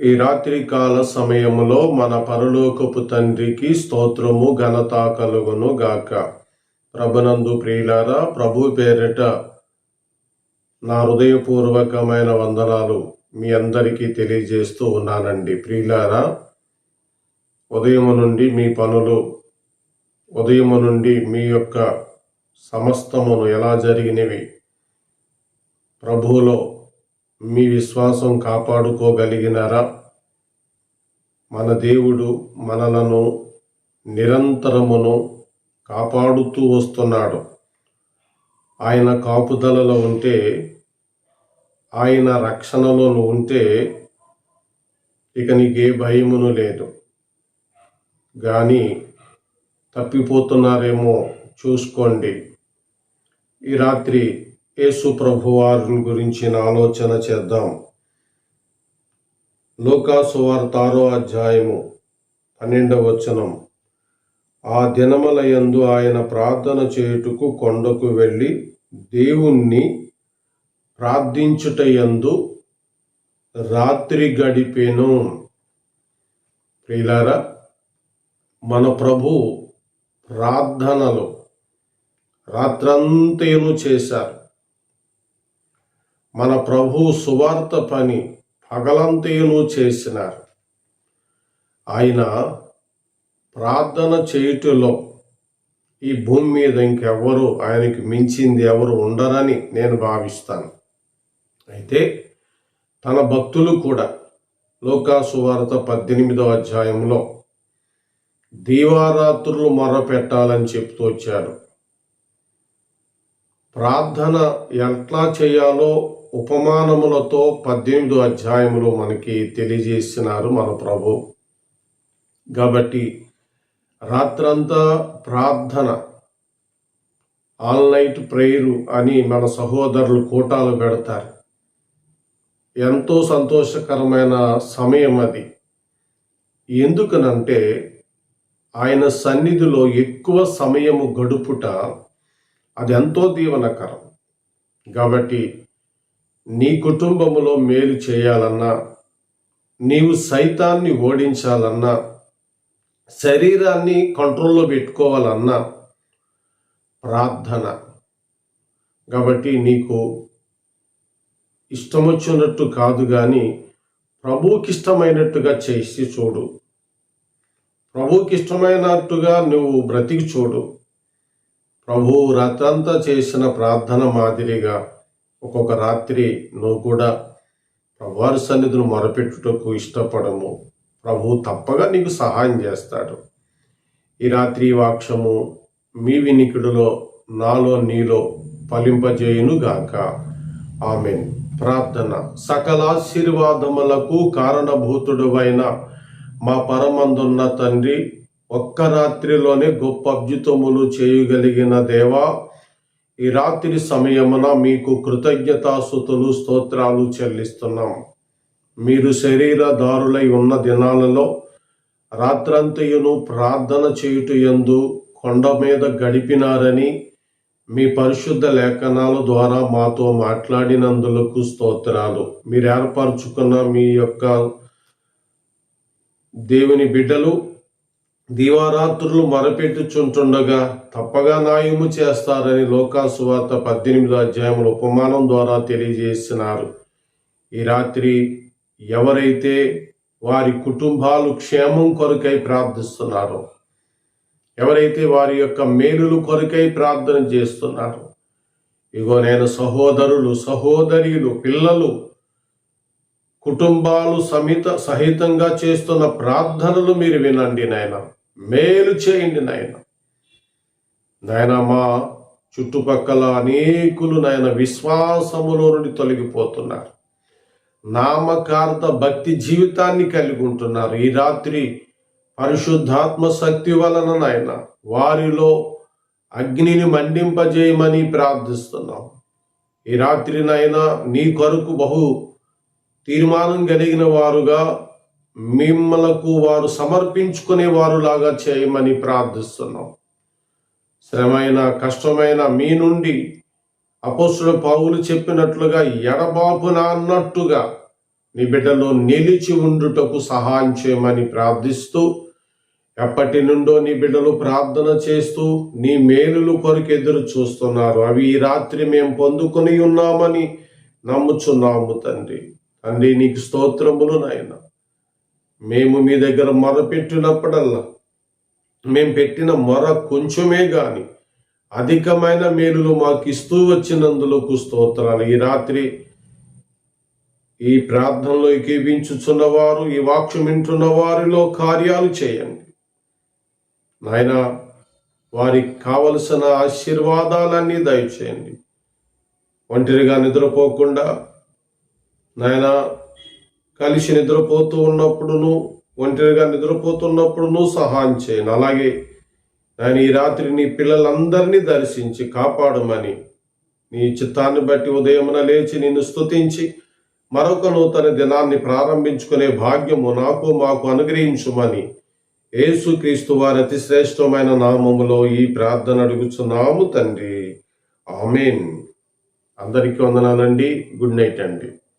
ఈ రాత్రి కాల సమయములో మన పరలోకపు తండ్రికి స్తోత్రము ఘనత కలుగును గాక. ప్రభునందు ప్రియులారా ప్రభు పేరిట నా హృదయపూర్వకమైన వందనాలు మీ అందరికీ తెలియజేస్తూ ఉన్నానండి. ప్రియులారా ఉదయము నుండి మీ పనులు ఉదయము నుండి మీ యొక్క సమస్తమును ఎలా జరిగినవి ప్రభువులో మీ విశ్వాసం కాపాడుకోగలిగినారా? మన దేవుడు మనలను నిరంతరమును కాపాడుతూ వస్తున్నాడు. ఆయన కాపుదలలో ఉంటే ఆయన రక్షణలో ఉంటే ఇక నీకే భయమును లేదు. కానీ తప్పిపోతున్నారేమో చూసుకోండి. ఈ రాత్రి యేసు ప్రభువారిని గురించిన ఆలోచన చేద్దాం. లోకాసు వార్త ఆరో అధ్యాయము పన్నెండవ వచనం. ఆ దినములయందు ఆయన ప్రార్థన చేయుటకు కొండకు వెళ్ళి దేవుణ్ణి ప్రార్థించుటయందు రాత్రి గడిపేను. ప్రియులారా మన ప్రభు ప్రార్థనలు రాత్రంతేను చేశారు. మన ప్రభు సువార్త పని పగలంతేను చేసినారు. ఆయన ప్రార్థన చేయుటలో ఈ భూమి మీద ఇంకెవ్వరు ఆయనకి మించింది ఎవరు ఉండరని నేను భావిస్తాను. అయితే తన భక్తులు కూడా లోకాసువార్త పద్దెనిమిదో అధ్యాయంలో దీవారాత్రులు మొరపెట్టాలని చెప్తూ వచ్చాడు ప్రార్థన ఎట్లా చేయాలో ఉపమానములతో పద్దెనిమిదో అధ్యాయములో మనకి తెలియజేసినారు మన ప్రభు. కాబట్టి రాత్రంతా ప్రార్థన ఆల్ నైట్ ప్రేయరు అని మన సహోదరులు కూటాలు పెడతారు. ఎంతో సంతోషకరమైన సమయం అది. ఎందుకనంటే ఆయన సన్నిధిలో ఎక్కువ సమయము గడుపుట అది ఎంతో దీవనకరం. కాబట్టి నీ కుటుంబములో మేలు చేయాలన్నా నీవు సైతాన్ని ఓడించాలన్నా శరీరాన్ని కంట్రోల్లో పెట్టుకోవాలన్నా ప్రార్థన. కాబట్టి నీకు ఇష్టం వచ్చినట్టు కాదు కానీ ప్రభువుకి ఇష్టమైనట్టుగా చేసి చూడు. ప్రభువుకి ఇష్టమైనట్టుగా నువ్వు బ్రతికి చూడు. ప్రభువు రాత్రంతా చేసిన ప్రార్థన మాదిరిగా ఒక్కొక్క రాత్రి నువ్వు కూడా ప్రభువారి సన్నిధిని మొరపెట్టుటకు ఇష్టపడము. ప్రభు తప్పగా నీకు సహాయం చేస్తాడు. ఈ రాత్రి వాక్షము మీ వినికిడిలో నాలో నీలో ఫలింపజేయును గాక. ప్రార్థన. సకల ఆశీర్వాదములకు కారణభూతుడువైన మా పరమందున్న తండ్రి ఒక్క రాత్రిలోనే గొప్ప అద్భుతములు చేయగలిగిన దేవా ఈ రాత్రి సమయమున మీకు కృతజ్ఞతాసుతులు స్తోత్రాలు చెల్లిస్తున్నాం. మీరు శరీరదారులై ఉన్న దినాలలో రాత్రంతయును ప్రార్థన చేయుట ఎందు కొండ మీద గడిపినారని మీ పరిశుద్ధ లేఖనాల ద్వారా మాతో మాట్లాడినందులకు స్తోత్రాలు. మీరు ఏర్పరచుకున్న మీ యొక్క దేవుని బిడ్డలు దీవారాత్రులు మొరపెట్టుచుంటుండగా తప్పగా న్యాయము చేస్తారని లోకాసువార్త పద్దెనిమిదో అధ్యాయముల ఉపమానం ద్వారా తెలియజేస్తున్నారు ఈ రాత్రి ఎవరైతే వారి కుటుంబాలు క్షేమం కొరకై ప్రార్థిస్తున్నారో ఎవరైతే వారి యొక్క మేలులు కొరకై ప్రార్థన చేస్తున్నారో ఇగో నేను సహోదరులు సహోదరులు పిల్లలు కుటుంబాలు సమిత సహితంగా చేస్తున్న ప్రార్థనలు మీరు వినండి నాయన. మేలు చేయండి నాయన. నాయన మా చుట్టుపక్కల అనేకులు నాయన విశ్వాసములో నుండి తొలగిపోతున్నారు. నామకార్థ భక్తి జీవితాన్ని కలిగి ఉంటున్నారు. ఈ రాత్రి పరిశుద్ధాత్మ శక్తి వలన నాయన వారిలో అగ్నిని మండింపజేయమని ప్రార్థిస్తున్నాం. ఈ రాత్రి నాయన నీ కొరకు బహు తీర్మానం కలిగిన వారుగా మిమ్మలకు వారు సమర్పించుకునే వారులాగా చేయమని ప్రార్థిస్తున్నాం. శ్రమైన కష్టమైన మీ నుండి అపోసుడు పౌలు చెప్పినట్లుగా ఎడబాపున అన్నట్టుగా నీ బిడ్డలో నిలిచి ఉండుటకు సహాయం చేయమని ప్రార్థిస్తూ ఎప్పటి నుండో నీ బిడ్డలు ప్రార్థన చేస్తూ నీ మేలులు కొరకు ఎదురు చూస్తున్నారు. అవి ఈ రాత్రి మేము పొందుకొని ఉన్నామని నమ్ముచున్నాము తండ్రి. తండ్రి నీకు స్తోత్రములు నాయన. మేము మీ దగ్గర మొర పెట్టినప్పుడల్లా మేము పెట్టిన మొర కొంచెమే గాని అధికమైన మేలులు మాకు ఇస్తూ వచ్చినందులకు స్తోత్రాలు. ఈ రాత్రి ఈ ప్రార్థనలో ఏకీవించుచున్న వారు ఈ వాక్యం వింటున్న వారిలో కార్యాలు చేయండి. నాయన వారికి కావలసిన ఆశీర్వాదాలన్నీ దయచేయండి. ఒంటరిగా నిద్రపోకుండా నాయనా కలిసి నిద్రపోతూ ఉన్నప్పుడును ఒంటరిగా నిద్రపోతున్నప్పుడును సహాయం చేయను. అలాగే నేను ఈ రాత్రి నీ పిల్లలందరినీ దర్శించి కాపాడమని నీ చిత్తాన్ని బట్టి ఉదయమున లేచి నిన్ను స్తుతించి మరొక నూతన దినాన్ని ప్రారంభించుకునే భాగ్యము నాకు మాకు అనుగ్రహించుమని యేసుక్రీస్తు వారి అతి శ్రేష్టమైన నామములో ఈ ప్రార్థన అడుగుచున్నాము తండ్రి. ఆమెన్. అందరికీ వందనాలండి. గుడ్ నైట్ అండి.